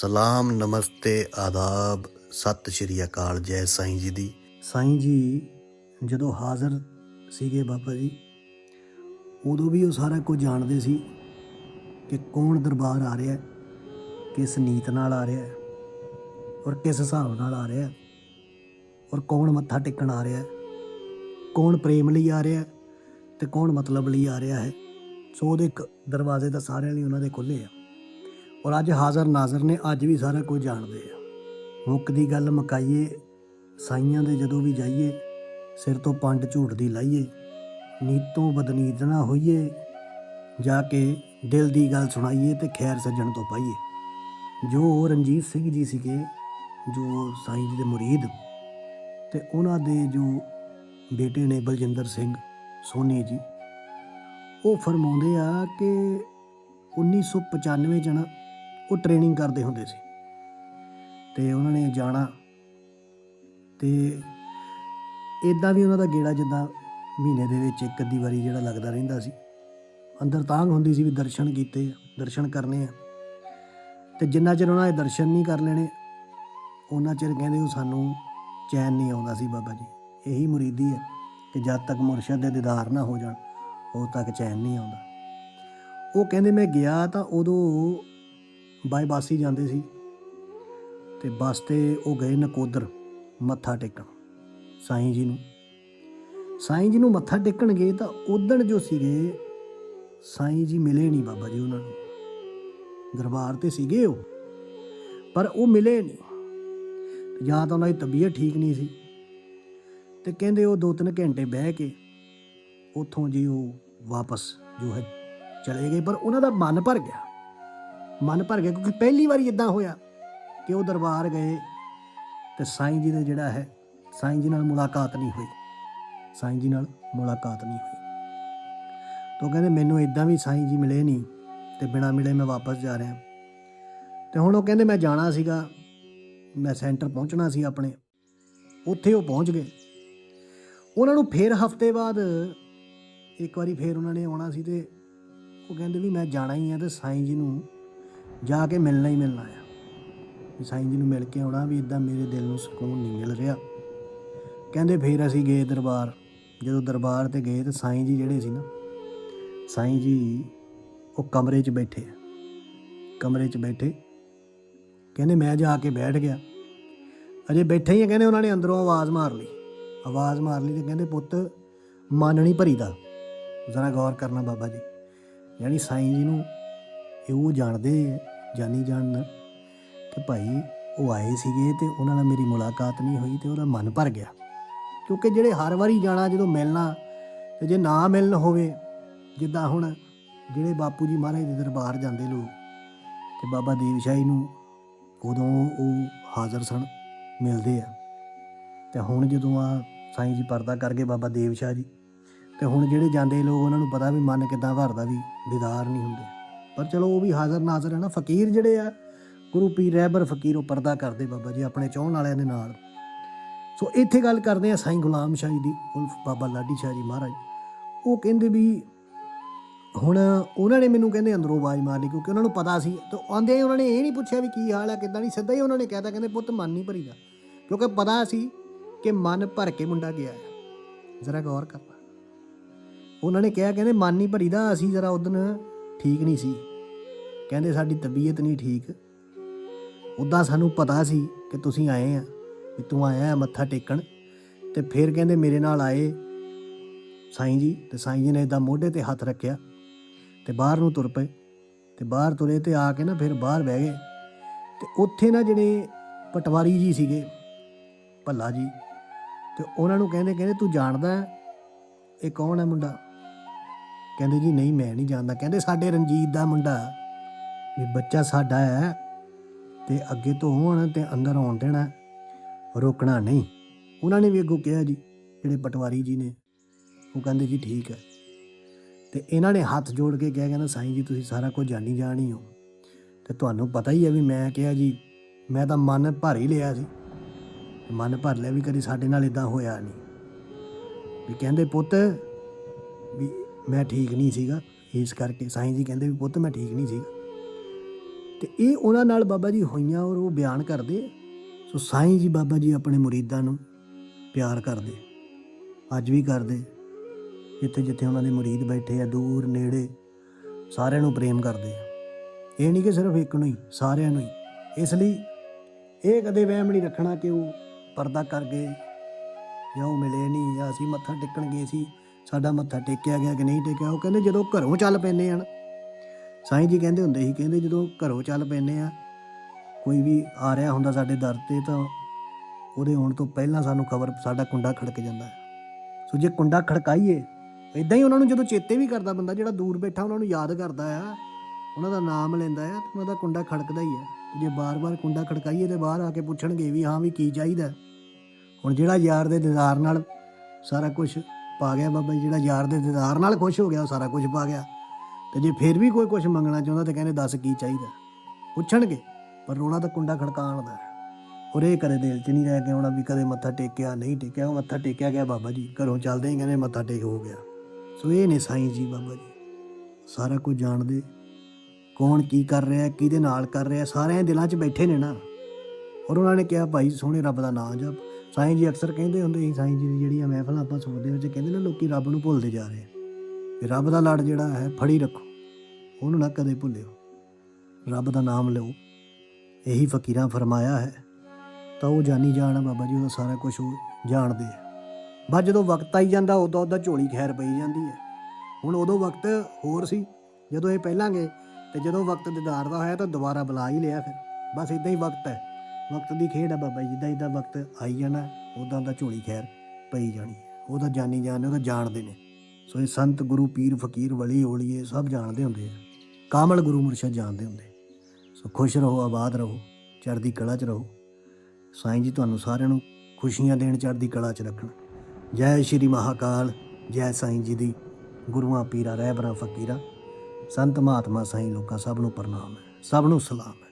ਸਲਾਮ ਨਮਸਤੇ ਆਦਾਬ ਸਤਿ ਸ਼੍ਰੀ ਅਕਾਲ ਜੈ ਸਾਈਂ ਜੀ ਦੀ। ਸਾਈਂ ਜੀ ਜਦੋਂ ਹਾਜ਼ਰ ਸੀਗੇ ਬਾਬਾ ਜੀ ਉਦੋਂ ਵੀ ਉਹ ਸਾਰਾ ਕੁਝ ਜਾਣਦੇ ਸੀ ਕਿ ਕੌਣ ਦਰਬਾਰ ਆ ਰਿਹਾ ਹੈ, ਕਿਸ ਨੀਤ ਨਾਲ ਆ ਰਿਹਾ ਹੈ ਔਰ ਕਿਸ ਹਿਸਾਬ ਨਾਲ ਆ ਰਿਹਾ ਹੈ ਔਰ ਕੌਣ ਮੱਥਾ ਟੇਕਣ ਆ ਰਿਹਾ ਹੈ ਕੌਣ ਪ੍ਰੇਮ ਲਈ ਆ ਰਿਹਾ ਹੈ ਤੇ ਕੌਣ ਮਤਲਬ ਲਈ ਆ ਰਿਹਾ ਹੈ। ਸੋ ਉਹਦੇ ਕ- ਦਰਵਾਜ਼ੇ ਤਾਂ ਸਾਰਿਆਂ ਲਈ ਉਹਨਾਂ ਦੇ ਖੁੱਲੇ ਆ। ਔਰ ਅੱਜ ਹਾਜ਼ਰ ਨਾਜ਼ਰ ਨੇ, ਅੱਜ ਵੀ ਸਾਰਾ ਕੁਝ ਜਾਣਦੇ ਆ। ਮੁੱਕ ਦੀ ਗੱਲ ਮਕਾਈਏ, ਸਾਈਆਂ ਦੇ ਜਦੋਂ ਵੀ ਜਾਈਏ, ਸਿਰ ਤੋਂ ਪੰਡ ਝੂਠ ਦੀ ਲਾਈਏ, ਨੀਤੋਂ ਬਦਨੀਤ ਨਾ ਹੋਈਏ, ਜਾ ਕੇ ਦਿਲ ਦੀ ਗੱਲ ਸੁਣਾਈਏ ਤੇ ਖੈਰ ਸੱਜਣ ਤੋਂ ਪਾਈਏ। ਜੋ ਰਣਜੀਤ ਸਿੰਘ ਜੀ ਸੀਗੇ, ਜੋ ਸਾਈਂ ਜੀ ਦੇ ਮੁਰੀਦ, ਤੇ ਉਹਨਾਂ ਦੇ ਜੋ ਬੇਟੇ ਨੇ ਬਲਜਿੰਦਰ ਸਿੰਘ ਸੋਨੀ ਜੀ, ਉਹ ਫਰਮਾਉਂਦੇ ਆ ਕਿ 1995 ਚ ਨਾ ਉਹ ਟ੍ਰੇਨਿੰਗ ਕਰਦੇ ਹੁੰਦੇ ਸੀ। ਤੇ ਉਹਨਾਂ ਨੇ ਜਾਣਾ ਤੇ ਇਦਾਂ ਵੀ ਉਹਨਾਂ ਦਾ ਗੇੜਾ ਜਿੱਦਾਂ ਮਹੀਨੇ ਦੇ ਵਿੱਚ ਇੱਕ ਅੱਧੀ ਵਾਰੀ ਜਿਹੜਾ ਲੱਗਦਾ ਰਹਿੰਦਾ ਸੀ। ਅੰਦਰ ਤਾਂਗ ਹੁੰਦੀ ਸੀ ਵੀ ਦਰਸ਼ਨ ਕੀਤੇ, ਦਰਸ਼ਨ ਕਰਨੇ ਆ। ਤੇ ਜਿੰਨਾ ਚਿਰ ਉਹਨਾਂ ਦੇ ਦਰਸ਼ਨ ਨਹੀਂ ਕਰ ਲੈਣੇ ਉਹਨਾਂ ਚਿਰ ਕਹਿੰਦੇ ਉਹ ਸਾਨੂੰ ਚੈਨ ਨਹੀਂ ਆਉਂਦਾ ਸੀ ਬਾਬਾ ਜੀ। ਇਹੀ ਮੁਰੀਦੀ ਹੈ ਕਿ ਜਦ ਤੱਕ ਮੁਰਸ਼ਦ ਦੇ ਦੀਦਾਰ ਨਾ ਹੋ ਜਾਣ, ਉਦੋਂ ਤੱਕ ਚੈਨ ਨਹੀਂ ਆਉਂਦਾ। ਉਹ ਕਹਿੰਦੇ ਮੈਂ ਗਿਆ ਤਾਂ ਉਦੋਂ ਬਾਈ ਹੀ ਜਾਂਦੇ ਸੀ ਤੇ ਬੱਸ ਤੇ ਉਹ ਗਏ ਨਕੋਦਰ, ਮੱਥਾ ਟੇਕਣ, ਸਾਈਂ ਜੀ ਨੂੰ। ਸਾਈਂ ਜੀ ਨੂੰ ਮੱਥਾ ਟੇਕਣ ਗਏ ਤਾਂ ਉਦਣ ਜੋ ਸੀਗੇ, ਸਾਈਂ ਜੀ ਮਿਲੇ ਨਹੀਂ ਬਾਬਾ ਜੀ ਉਹਨਾਂ ਨੂੰ। ਦਰਬਾਰ ਤੇ ਸੀਗੇ ਉਹ, ਪਰ ਉਹ ਮਿਲੇ ਨਹੀਂ। ਜਾਂ ਤਾਂ ਉਹਨਾਂ ਦੀ ਤਬੀਅਤ ਠੀਕ ਨਹੀਂ ਸੀ। ਤੇ ਕਹਿੰਦੇ ਉਹ ਦੋ ਤਿੰਨ ਘੰਟੇ ਬਹਿ ਕੇ ਉੱਥੋਂ ਜੀ ਉਹ ਵਾਪਸ ਜੋ ਹੈ ਚਲੇ ਗਏ, ਪਰ ਉਹਨਾਂ ਦਾ ਮਨ ਭਰ ਗਿਆ। ਮਨ ਭਰ ਗਿਆ, ਕਿਉਂਕਿ ਪਹਿਲੀ ਵਾਰੀ ਇਦਾਂ ਹੋਇਆ ਕਿ ਉਹ ਦਰਬਾਰ ਗਏ ਤੇ ਸਾਈਂ ਜੀ ਦਾ ਜਿਹੜਾ ਹੈ, ਸਾਈਂ ਜੀ ਨਾਲ ਮੁਲਾਕਾਤ ਨਹੀਂ ਹੋਈ। ਸਾਈਂ ਜੀ ਨਾਲ ਮੁਲਾਕਾਤ ਨਹੀਂ ਹੋਈ। ਤਾਂ ਉਹ ਕਹਿੰਦੇ, ਮੈਨੂੰ ਇਦਾਂ ਵੀ ਸਾਈਂ ਜੀ ਮਿਲੇ ਨਹੀਂ ਤੇ ਬਿਨਾ ਮਿਲੇ ਮੈਂ ਵਾਪਸ ਜਾ ਰਿਹਾ। ਤੇ ਹੁਣ ਉਹ ਕਹਿੰਦੇ, ਮੈਂ ਜਾਣਾ ਸੀਗਾ, ਮੈਂ ਸੈਂਟਰ ਪਹੁੰਚਣਾ ਸੀ ਆਪਣੇ। ਉੱਥੇ ਉਹ ਪਹੁੰਚ ਗਏ। ਉਹਨਾਂ ਨੂੰ ਫੇਰ ਹਫ਼ਤੇ ਬਾਅਦ ਇੱਕ ਵਾਰੀ ਫੇਰ ਉਹਨਾਂ ਨੇ ਆਉਣਾ ਸੀ ਤੇ ਉਹ ਕਹਿੰਦੇ ਵੀ ਮੈਂ ਜਾਣਾ ਹੀ ਆ ਤੇ ਸਾਈਂ ਜੀ ਨੂੰ ਜਾ ਕੇ ਮਿਲਣਾ ਹੀ ਮਿਲਣਾ ਆ। ਵੀ ਸਾਈਂ ਜੀ ਨੂੰ ਮਿਲ ਕੇ ਆਉਣਾ ਵੀ ਇਦਾਂ ਮੇਰੇ ਦਿਲ ਨੂੰ ਸਕੂਨ ਨਹੀਂ ਮਿਲ ਰਿਹਾ। ਕਹਿੰਦੇ ਫੇਰ ਅਸੀਂ ਗਏ ਦਰਬਾਰ। ਜਦੋਂ ਦਰਬਾਰ ਤੇ ਗਏ ਤੇ ਸਾਈਂ ਜੀ ਜਿਹੜੇ ਸੀ ਨਾ, ਸਾਈਂ ਜੀ ਉਹ ਕਮਰੇ 'ਚ ਬੈਠੇ ਆ। ਕਮਰੇ 'ਚ ਬੈਠੇ। ਕਹਿੰਦੇ ਮੈਂ ਜਾ ਕੇ ਬੈਠ ਗਿਆ। ਅਜੇ ਬੈਠੇ ਹੀ ਆ, ਕਹਿੰਦੇ ਉਹਨਾਂ ਨੇ ਅੰਦਰੋਂ ਆਵਾਜ਼ ਮਾਰ ਲਈ। ਆਵਾਜ਼ ਮਾਰ ਲਈ ਤੇ ਕਹਿੰਦੇ ਪੁੱਤ, ਮਨ ਨਹੀਂ ਭਰੀਦਾ। ਜ਼ਰਾ ਗੌਰ ਕਰਨਾ ਬਾਬਾ ਜੀ। ਯਾਨੀ ਸਾਈਂ ਜੀ ਨੂੰ ਇਹ ਉਹ ਜਾਣਦੇ ਆ, ਜਾਣੀ ਜਾਣਨ ਕਿ ਭਾਈ ਉਹ ਆਏ ਸੀਗੇ ਤੇ ਉਹਨਾਂ ਨਾਲ ਮੇਰੀ ਮੁਲਾਕਾਤ ਨਹੀਂ ਹੋਈ ਤੇ ਉਹਦਾ ਮਨ ਭਰ ਗਿਆ। ਕਿਉਂਕਿ ਜਿਹੜੇ ਹਰ ਵਾਰੀ ਜਾਣਾ ਜਦੋਂ ਮਿਲਣਾ ਤੇ ਜੇ ਨਾ ਮਿਲਣ ਹੋਵੇ ਜਿੱਦਾਂ ਹੁਣ ਜਿਹੜੇ ਬਾਪੂ ਜੀ ਮਹਾਰਾਜ ਦੇ ਦਰਬਾਰ ਜਾਂਦੇ ਲੋਕ ਤੇ ਬਾਬਾ ਦੇਵ ਸ਼ਾਹੀ ਨੂੰ ਉਦੋਂ ਉਹ ਹਾਜ਼ਰ ਸਨ ਮਿਲਦੇ ਆ। ਤੇ ਹੁਣ ਜਦੋਂ ਆ ਸਾਈਂ ਜੀ ਪਰਦਾ ਕਰ ਗਏ ਬਾਬਾ ਦੇਵ ਸ਼ਾਹ ਜੀ ਤੇ ਹੁਣ ਜਿਹੜੇ ਜਾਂਦੇ ਲੋਕ ਉਹਨਾਂ ਨੂੰ ਪਤਾ ਵੀ ਮਨ ਕਿਦਾਂ ਭਰਦਾ ਵੀ ਦੀਦਾਰ ਨਹੀਂ ਹੁੰਦੇ। ਪਰ ਚਲੋ ਉਹ ਵੀ ਹਾਜ਼ਰ ਨਾਜ਼ਰ ਹੈ ਨਾ, ਫਕੀਰ ਜਿਹੜੇ ਆ, ਗੁਰੂ ਪੀਰ ਰਹਿਬਰ ਫਕੀਰ ਉਹ ਪਰਦਾ ਕਰਦੇ ਬਾਬਾ ਜੀ, ਆਪਣੇ ਚਾਹਣ ਵਾਲਿਆਂ ਦੇ ਨਾਲ। ਸੋ ਇੱਥੇ ਗੱਲ ਕਰਦੇ ਆ ਸਾਈਂ ਗੁਲਾਮ ਸ਼ਾਹ ਜੀ ਦੀ, ਉਲਫ ਬਾਬਾ ਲਾਡੀ ਸ਼ਾਹ ਜੀ ਮਹਾਰਾਜ। ਉਹ ਕਹਿੰਦੇ ਵੀ ਹੁਣ ਉਹਨਾਂ ਨੇ ਮੈਨੂੰ ਕਹਿੰਦੇ ਅੰਦਰੋਂ ਆਵਾਜ਼ ਮਾਰ ਲਈ ਕਿਉਂਕਿ ਉਹਨਾਂ ਨੂੰ ਪਤਾ ਸੀ, ਤੇ ਆਉਂਦੇ ਹੀ ਉਹਨਾਂ ਨੇ ਇਹ ਨਹੀਂ ਪੁੱਛਿਆ ਵੀ ਕੀ ਹਾਲ ਹੈ ਕਿੱਦਾਂ ਨਹੀਂ, ਸਿੱਧਾ ਹੀ ਉਹਨਾਂ ਨੇ ਕਹਿਤਾ ਕਹਿੰਦੇ ਪੁੱਤ ਮਨ ਨਹੀਂ ਭਰੀਦਾ। ਕਿਉਂਕਿ ਪਤਾ ਸੀ ਕਿ ਮਨ ਭਰ ਕੇ ਮੁੰਡਾ ਗਿਆ ਹੈ ਜ਼ਰਾ ਗੌਰ ਕਰਨਾ ਉਹਨਾਂ ਨੇ ਕਿਹਾ, ਕਹਿੰਦੇ ਮਨ ਨਹੀਂ ਭਰੀਦਾ, ਅਸੀਂ ਜ਼ਰਾ ਉਦਨ ਠੀਕ ਨਹੀਂ ਸੀ। ਕਹਿੰਦੇ ਸਾਡੀ ਤਬੀਅਤ ਨਹੀਂ ਠੀਕ। ਉਦਾਂ ਸਾਨੂੰ ਪਤਾ ਸੀ ਕਿ ਤੁਸੀਂ ਆਏ ਆ, ਵੀ ਤੂੰ ਆਇਆ ਮੱਥਾ ਟੇਕਣ। ਤੇ ਫਿਰ ਕਹਿੰਦੇ ਮੇਰੇ ਨਾਲ ਆਏ ਸਾਈਂ ਜੀ, ਤੇ ਸਾਈਂ ਜੀ ਨੇ ਇਦਾਂ ਮੋਢੇ ਤੇ ਹੱਥ ਰੱਖਿਆ ਤੇ ਬਾਹਰ ਨੂੰ ਤੁਰ ਪਏ। ਤੇ ਬਾਹਰ ਤੁਰੇ ਤੇ ਆ ਕੇ ਨਾ ਫਿਰ ਬਾਹਰ ਬਹਿ ਗਏ। ਤੇ ਉੱਥੇ ਨਾ ਜਿਹੜੇ ਪਟਵਾਰੀ ਜੀ ਸੀਗੇ, ਭੱਲਾ ਜੀ, ਤੇ ਉਹਨਾਂ ਨੂੰ ਕਹਿੰਦੇ ਕਹਿੰਦੇ ਤੂੰ ਜਾਣਦਾ ਇਹ ਕੌਣ ਹੈ ਮੁੰਡਾ? ਕਹਿੰਦੇ ਜੀ ਨਹੀਂ, ਮੈਂ ਨਹੀਂ ਜਾਣਦਾ। ਕਹਿੰਦੇ ਸਾਡੇ ਰਣਜੀਤ ਦਾ ਮੁੰਡਾ ਵੀ ਬੱਚਾ ਸਾਡਾ ਹੈ ਤੇ ਅੱਗੇ ਤੋਂ ਹੋਣ ਤੇ ਅੰਦਰ ਆਉਣ ਦੇਣਾ, ਰੋਕਣਾ ਨਹੀਂ। ਉਹਨਾਂ ਨੇ ਵੀ ਅੱਗੋਂ ਕਿਹਾ ਜੀ, ਜਿਹੜੇ ਪਟਵਾਰੀ ਜੀ ਨੇ, ਉਹ ਕਹਿੰਦੇ ਜੀ ਠੀਕ ਹੈ। ਤੇ ਇਹਨਾਂ ਨੇ ਹੱਥ ਜੋੜ ਕੇ ਕਿਹਾ, ਕਹਿੰਦਾ ਸਾਈਂ ਜੀ, ਤੁਸੀਂ ਸਾਰਾ ਕੁਝ ਜਾਣੀ ਜਾਣੀ ਹੋ। ਤੇ ਤੁਹਾਨੂੰ ਪਤਾ ਹੀ ਹੈ ਵੀ ਮੈਂ ਕਿਹਾ ਜੀ, ਮੈਂ ਤਾਂ ਮਨ ਭਰ ਹੀ ਲਿਆ ਸੀ। ਮਨ ਭਰ ਲਿਆ ਵੀ ਕਦੀ ਸਾਡੇ ਨਾਲ ਇਦਾਂ ਹੋਇਆ ਨਹੀਂ। ਵੀ ਕਹਿੰਦੇ ਪੁੱਤ ਵੀ ਮੈਂ ਠੀਕ ਨਹੀਂ ਸੀਗਾ। ਇਸ ਕਰਕੇ ਸਾਈਂ ਜੀ ਕਹਿੰਦੇ ਵੀ, ਪੁੱਤ, ਮੈਂ ਠੀਕ ਨਹੀਂ ਸੀਗਾ। ਤੇ ਇਹ ਉਹਨਾਂ ਨਾਲ ਬਾਬਾ ਜੀ ਹੋਈਆਂ ਔਰ ਉਹ ਬਿਆਨ ਕਰਦੇ। ਸੋ ਸਾਈਂ ਜੀ ਬਾਬਾ ਜੀ ਆਪਣੇ ਮੁਰੀਦਾਂ ਨੂੰ ਪਿਆਰ ਕਰਦੇ। ਅੱਜ ਵੀ ਕਰਦੇ। ਜਿੱਥੇ ਜਿੱਥੇ ਉਹਨਾਂ ਦੇ ਮੁਰੀਦ ਬੈਠੇ ਆ, ਦੂਰ, ਨੇੜੇ, ਸਾਰਿਆਂ ਨੂੰ ਪ੍ਰੇਮ ਕਰਦੇ ਆ। ਇਹ ਨਹੀਂ ਕਿ ਸਿਰਫ ਇੱਕ ਨੂੰ ਹੀ, ਸਾਰਿਆਂ ਨੂੰ ਹੀ। ਇਸ ਲਈ ਇਹ ਕਦੇ ਵਹਿਮ ਨਹੀਂ ਰੱਖਣਾ ਕਿ ਉਹ ਪਰਦਾ ਕਰ ਗਏ ਜਾਂ ਉਹ ਮਿਲੇ ਨਹੀਂ ਜਾਂ ਅਸੀਂ ਮੱਥਾ ਟੇਕਣ ਗਏ ਸੀ। ਸਾਡਾ ਮੱਥਾ ਟੇਕਿਆ ਗਿਆ ਕਿ ਨਹੀਂ ਟੇਕਿਆ, ਉਹ ਕਹਿੰਦੇ ਜਦੋਂ ਘਰੋਂ ਚੱਲ ਪੈਨੇ ਹਨ। ਸਾਈਂ ਜੀ ਕਹਿੰਦੇ ਹੁੰਦੇ ਸੀ, ਕਹਿੰਦੇ ਜਦੋਂ ਘਰੋਂ ਚੱਲ ਪੈਨੇ ਆ, ਕੋਈ ਵੀ ਆ ਰਿਹਾ ਹੁੰਦਾ ਸਾਡੇ ਦਰ ਤੇ ਤਾਂ ਉਹਦੇ ਆਉਣ ਤੋਂ ਪਹਿਲਾਂ ਸਾਨੂੰ ਖਬਰ, ਸਾਡਾ ਕੁੰਡਾ ਖੜਕ ਜਾਂਦਾ ਹੈ। ਸੋ ਜੇ ਕੁੰਡਾ ਖੜਕਾਈਏ ਇਦਾਂ ਹੀ ਉਹਨਾਂ ਨੂੰ ਜਦੋਂ ਚੇਤੇ ਵੀ ਕਰਦਾ ਬੰਦਾ, ਜਿਹੜਾ ਦੂਰ ਬੈਠਾ ਉਹਨਾਂ ਨੂੰ ਯਾਦ ਕਰਦਾ ਆ, ਉਹਨਾਂ ਦਾ ਨਾਮ ਲੈਂਦਾ ਆ, ਤੇ ਉਹਨਾਂ ਦਾ ਕੁੰਡਾ ਖੜਕਦਾ ਹੀ ਆ। ਜੇ ਬਾਰ-ਬਾਰ ਕੁੰਡਾ ਖੜਕਾਈਏ ਤੇ ਬਾਹਰ ਆ ਕੇ ਪੁੱਛਣਗੇ ਵੀ ਹਾਂ ਵੀ ਕੀ ਚਾਹੀਦਾ। ਹੁਣ ਜਿਹੜਾ ਯਾਰ ਦੇ ਦਿਦਾਰ ਨਾਲ ਸਾਰਾ ਕੁਝ ਪਾ ਗਿਆ ਬਾਬਾ ਜੀ, ਜਿਹੜਾ ਯਾਰ ਦੇ ਦਿਦਾਰ ਨਾਲ ਖੁਸ਼ ਹੋ ਗਿਆ, ਉਹ ਸਾਰਾ ਕੁਝ ਪਾ ਗਿਆ। ਤੇ ਜੇ ਫਿਰ ਵੀ ਕੋਈ ਕੁਝ ਮੰਗਣਾ ਚਾਹੁੰਦਾ ਤੇ ਕਹਿੰਦੇ ਦੱਸ ਕੀ ਚਾਹੀਦਾ। ਪੁੱਛਣਗੇ, ਪਰ ਰੋਣਾ ਤਾਂ ਕੁੰਡਾ ਖੜਕਾਉਣ ਦਾ ਔਰ ਇਹ ਕਦੇ ਦਿਲ 'ਚ ਨਹੀਂ ਰਹਿ ਕੇ ਆਉਣਾ ਵੀ ਕਦੇ ਮੱਥਾ ਟੇਕਿਆ, ਨਹੀਂ ਟੇਕਿਆ, ਉਹ ਮੱਥਾ ਟੇਕਿਆ ਗਿਆ ਬਾਬਾ ਜੀ। ਘਰੋਂ ਚੱਲਦੇ ਹੀ ਕਹਿੰਦੇ ਮੱਥਾ ਟੇਕ, ਹੋ ਗਿਆ। ਸੋ ਇਹ ਨੇ ਸਾਈਂ ਜੀ ਬਾਬਾ ਜੀ। ਸਾਰਾ ਕੁਝ ਜਾਣਦੇ। ਕੌਣ ਕੀ ਕਰ ਰਿਹਾ, ਕਿਹਦੇ ਨਾਲ ਕਰ ਰਿਹਾ, ਸਾਰਿਆਂ ਦਿਲਾਂ 'ਚ ਬੈਠੇ ਨੇ ਨਾ। ਔਰ ਉਹਨਾਂ ਨੇ ਕਿਹਾ, ਭਾਈ ਸੋਹਣੇ ਰੱਬ ਦਾ ਨਾਮ ਜਪ। ਸਾਈਂ ਜੀ ਅਕਸਰ ਕਹਿੰਦੇ ਹੁੰਦੇ ਸੀ, ਸਾਈਂ ਜੀ ਦੀ ਜਿਹੜੀਆਂ ਮਹਿਫਲਾਂ ਆਪਾਂ ਸੁਣਦੇ ਵਿੱਚ ਕਹਿੰਦੇ ਨੇ ਲੋਕੀ ਰੱਬ ਨੂੰ ਭੁੱਲਦੇ ਜਾ ਰਹੇ ਆ। ਵੀ ਰੱਬ ਦਾ ਲੜ ਜਿਹੜਾ ਹੈ, ਫੜੀ ਰੱਖੋ, ਉਹਨੂੰ ਨਾ ਕਦੇ ਭੁੱਲਿਓ। ਰੱਬ ਦਾ ਨਾਮ ਲਓ, ਇਹੀ ਫਕੀਰਾਂ ਫਰਮਾਇਆ ਹੈ, ਤਾਂ ਉਹ ਜਾਣੀ ਜਾਣ ਬਾਬਾ ਜੀ, ਉਹਦਾ ਸਾਰਾ ਕੁਝ ਉਹ ਜਾਣਦੇ ਆ। ਬਸ ਜਦੋਂ ਵਕਤ ਆਈ ਜਾਂਦਾ, ਉਦੋਂ ਉਹਦਾ ਝੋਲੀ ਖੈਰ ਪਈ ਜਾਂਦੀ ਹੈ। ਹੁਣ ਉਦੋਂ ਵਕਤ ਹੋਰ ਸੀ, ਜਦੋਂ ਇਹ ਪਹਿਲਾਂ ਗਏ, ਤੇ ਜਦੋਂ ਵਕਤ ਦਿਦਾਰ ਦਾ ਹੋਇਆ, ਤਾਂ ਦੁਬਾਰਾ ਬੁਲਾ ਹੀ ਲਿਆ ਫਿਰ। ਬਸ ਇਦਾਂ ਹੀ ਵਕਤ ਹੈ। ਵਕਤ ਦੀ ਖੇਡ ਹੈ ਬਾਬਾ ਜੀ ਜਿੱਦਾਂ ਜਿੱਦਾਂ ਵਕਤ ਆਈ ਜਾਣਾ ਉਦਾਂ ਦਾ ਝੋਲੀ ਖੈਰ ਪਈ ਜਾਣੀ ਹੈ। ਉਹਦਾ ਜਾਨੀ ਜਾਣ ਉਹਦਾ ਜਾਣਦੇ ਨੇ। ਸੋ ਇਹ ਸੰਤ ਗੁਰੂ ਪੀਰ ਫਕੀਰ ਵਲੀ ਓਲੀਏ ਸਭ ਜਾਣਦੇ ਹੁੰਦੇ ਆ। ਕਾਮਲ ਗੁਰੂ ਮੁਰਸ਼ਦ ਜਾਣਦੇ ਹੁੰਦੇ। ਸੋ ਖੁਸ਼ ਰਹੋ, ਆਬਾਦ ਰਹੋ, ਚੜ੍ਹਦੀ ਕਲਾ 'ਚ ਰਹੋ। ਸਾਈਂ ਜੀ, ਤੁਹਾਨੂੰ ਸਾਰਿਆਂ ਨੂੰ ਖੁਸ਼ੀਆਂ ਦੇਣ, ਚੜ੍ਹਦੀ ਕਲਾ 'ਚ ਰੱਖਣ। ਜੈ ਸ਼੍ਰੀ ਮਹਾਕਾਲ, ਜੈ ਸਾਈਂ ਜੀ ਦੀ। ਗੁਰੂਆਂ, ਪੀਰਾਂ, ਰਹਿਬਰਾਂ, ਫਕੀਰਾਂ, ਸੰਤ ਮਹਾਤਮਾ ਸਾਈਂ, ਲੋਕਾਂ ਸਭ ਨੂੰ ਪ੍ਰਣਾਮ ਹੈ, ਸਭ ਨੂੰ ਸਲਾਮ ਹੈ।